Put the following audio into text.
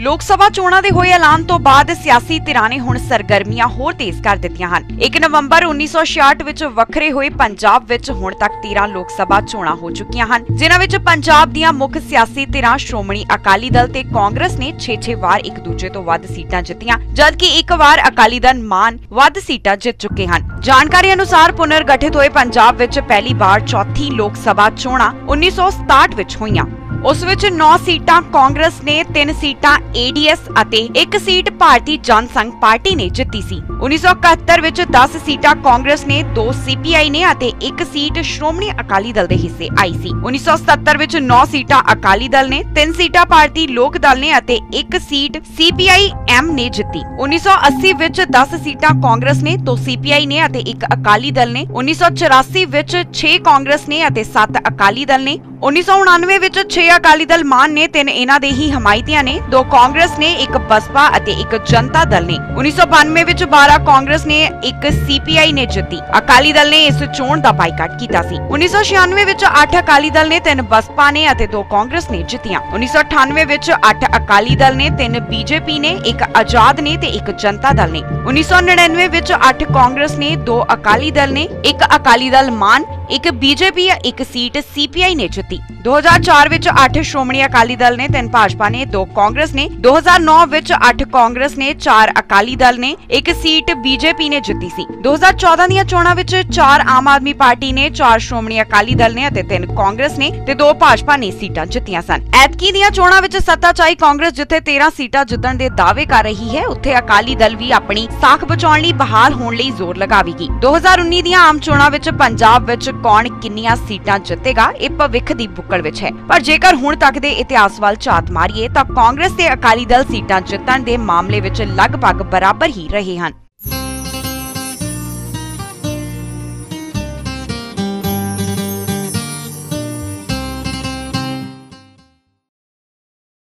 ਲੋਕ ਸਭਾ ਚੋਣਾਂ ਦੇ ਹੋਏ ਐਲਾਨ ਤੋਂ ਬਾਅਦ ਸਿਆਸੀ ਧਿਰਾਂ ਨੇ ਹੁਣ ਸਰਗਰਮੀਆਂ ਹੋਰ ਤੇਜ਼ ਕਰ ਦਿੱਤੀਆਂ ਹਨ। 1 ਨਵੰਬਰ 1966 ਵਿੱਚ ਵੱਖਰੇ ਹੋਏ ਪੰਜਾਬ ਵਿੱਚ ਹੁਣ ਤੱਕ 13 ਲੋਕ ਸਭਾ ਚੋਣਾਂ ਹੋ ਚੁੱਕੀਆਂ ਹਨ। ਜਿਨ੍ਹਾਂ ਵਿੱਚ ਪੰਜਾਬ ਦੀਆਂ ਮੁੱਖ ਸਿਆਸੀ ਧਿਰਾਂ ਸ਼੍ਰੋਮਣੀ ਅਕਾਲੀ ਦਲ ਤੇ ਕਾਂਗਰਸ ਨੇ 6-6 ਵਾਰ ਇੱਕ ਦੂਜੇ ਤੋਂ ਵੱਧ ਸੀਟਾਂ ਜਿੱਤੀਆਂ, ਜਦਕਿ ਇੱਕ ਵਾਰ ਅਕਾਲੀ ਦਲ ਮਾਨ ਵੱਧ ਸੀਟਾਂ ਜਿੱਤ ਚੁੱਕੇ ਹਨ। ਜਾਣਕਾਰੀ ਅਨੁਸਾਰ ਪੁਨਰ ਗਠਿਤ ਹੋਏ ਪੰਜਾਬ ਵਿੱਚ ਪਹਿਲੀ ਵਾਰ ਚੌਥੀ ਲੋਕ ਸਭਾ ਚੋਣਾਂ 1967 ਵਿੱਚ ਹੋਈਆਂ। ਉਸ ਵਿੱਚ 9 ਸੀਟਾਂ ਕਾਂਗਰਸ ਨੇ 3 ਸੀਟਾਂ ਏਡੀਐਸ ਅਤੇ 1 ਸੀਟ ਭਾਰਤੀ ਜਨ ਸੰਘ ਪਾਰਟੀ ਨੇ ਜਿੱਤੀ ਸੀ। 1971 ਵਿੱਚ 10 ਸੀਟਾਂ ਕਾਂਗਰਸ ਨੇ 2 ਸੀਪੀਆਈ ਨੇ ਅਤੇ 1 ਸੀਟ ਸ਼੍ਰੋਮਣੀ ਅਕਾਲੀ ਦਲ ਦੇ ਹਿੱਸੇ ਆਈ ਸੀ। 1977 ਵਿੱਚ 9 ਸੀਟਾਂ ਅਕਾਲੀ ਦਲ ਨੇ 3 ਸੀਟਾਂ ਭਾਰਤੀ ਲੋਕ ਦਲ ਨੇ ਅਤੇ 1 ਸੀਟ ਸੀਪੀਆਈ ਐਮ ਨੇ ਜਿੱਤੀ। 1980 ਵਿੱਚ 10 ਸੀਟਾਂ ਕਾਂਗਰਸ ਨੇ 2 ਸੀਪੀਆਈ ਨੇ ਅਤੇ 1 ਅਕਾਲੀ ਦਲ ਨੇ। 1984 ਵਿੱਚ 6 ਕਾਂਗਰਸ ਨੇ ਅਤੇ 7 ਅਕਾਲੀ ਦਲ ਨੇ। 1999 ਵਿੱਚ 6 ਅਕਾਲੀ ਦਲ ਮਾਨ ਨੇ ਤਿੰਨ ਇਹਨਾਂ ਦੇ ਹੀ ਹਮਾਇਤੀਆਂ ਨੇ, ਦੋ ਕਾਂਗਰਸ ਨੇ, ਇੱਕ ਬਸਪਾ ਅਤੇ ਇੱਕ ਜਨਤਾ ਦਲ ਨੇ। 1992 ਵਿੱਚ 12 ਕਾਂਗਰਸ ਨੇ ਇੱਕ ਸੀਪੀਆਈ ਨੇ ਜਿੱਤੀ। ਅਕਾਲੀ ਦਲ ਨੇ ਇਸ ਚੋਣ ਦਾ ਬਾਈਕਾਟ ਕੀਤਾ ਸੀ। 1996 ਵਿੱਚ 8 ਅਕਾਲੀ ਦਲ ਨੇ, ਤਿੰਨ ਬਸਪਾ ਨੇ ਅਤੇ ਦੋ ਕਾਂਗਰਸ ਨੇ ਜਿੱਤੀਆਂ। 1998 ਵਿੱਚ 8 ਅਕਾਲੀ ਦਲ ਨੇ, ਤਿੰਨ ਬੀਜੇਪੀ ਨੇ, ਇੱਕ ਆਜ਼ਾਦ ਨੇ ਤੇ ਇੱਕ ਜਨਤਾ ਦਲ ਨੇ। 1999 ਵਿੱਚ 8 ਕਾਂਗਰਸ ਨੇ, ਦੋ ਅਕਾਲੀ ਦਲ ਨੇ, ਇੱਕ ਅਕਾਲੀ ਦਲ ਮਾਨ ਇੱਕ ਬੀਜੇਪੀ ਇੱਕ ਸੀਟ ਸੀਪੀਆਈ ਨੇ ਜਿੱਤੀ। 2004 ਵਿੱਚ 8 ਸ਼੍ਰੋਮਣੀ ਅਕਾਲੀ ਦਲ ਨੇ, ਤਿੰਨ ਭਾਜਪਾ ਨੇ, ਦੋ ਕਾਂਗਰਸ ਨੇ। 2009 ਵਿੱਚ 8 ਕਾਂਗਰਸ ਨੇ 4 ਅਕਾਲੀ ਦਲ ਨੇ, ਇੱਕ ਸੀਟ ਬੀਜੇਪੀ ਨੇ ਜਿੱਤੀ ਸੀ। 2014 ਦੀਆਂ ਚੋਣਾਂ ਵਿੱਚ 4 ਆਮ ਆਦਮੀ ਪਾਰਟੀ ਨੇ 4 ਸ਼੍ਰੋਮਣੀ ਅਕਾਲੀ ਦਲ ਨੇ ਅਤੇ 3 ਕਾਂਗਰਸ ਨੇ ਤੇ 2 ਭਾਜਪਾ ਨੇ ਸੀਟਾਂ ਜਿੱਤੀਆਂ ਸਨ। ਐਤਕੀ ਦੀਆਂ ਚੋਣਾਂ ਵਿੱਚ ਸੱਤਾ ਚਾਈ ਕਾਂਗਰਸ, ਜਿੱਥੇ 13 ਸੀਟਾਂ ਜਿੱਤਣ ਦੇ ਦਾਅਵੇ ਕਰ ਰਹੀ ਹੈ, ਉੱਥੇ ਅਕਾਲੀ ਦਲ ਵੀ ਆਪਣੀ ਸਾਖ ਬਚਾਉਣ ਲਈ ਬਹਾਲ ਹੋਣ ਲਈ ਜ਼ੋਰ ਲਗਾਵੇਗੀ। 2019 ਦੀਆਂ ਆਮ ਚੋਣਾਂ ਵਿੱਚ ਪੰਜਾਬ ਵਿੱਚ ਕੌਣ ਕਿੰਨੀਆਂ ਸੀਟਾਂ ਜਿੱਤੇਗਾ, ਇਹ ਭਵਿੱਖ ਦੀ ਬੁੱਕਲ ਵਿੱਚ ਹੈ। ਪਰ ਜੇਕਰ ਹੁਣ ਤੱਕ ਦੇ ਇਤਿਹਾਸ ਵੱਲ ਝਾਤ ਮਾਰੀਏ, ਤਾਂ ਕਾਂਗਰਸ ਤੇ ਅਕਾਲੀ ਦਲ ਸੀਟਾਂ ਜਿੱਤਣ ਦੇ ਮਾਮਲੇ ਵਿੱਚ ਲਗਭਗ ਬਰਾਬਰ ਹੀ ਰਹੇ ਹਨ।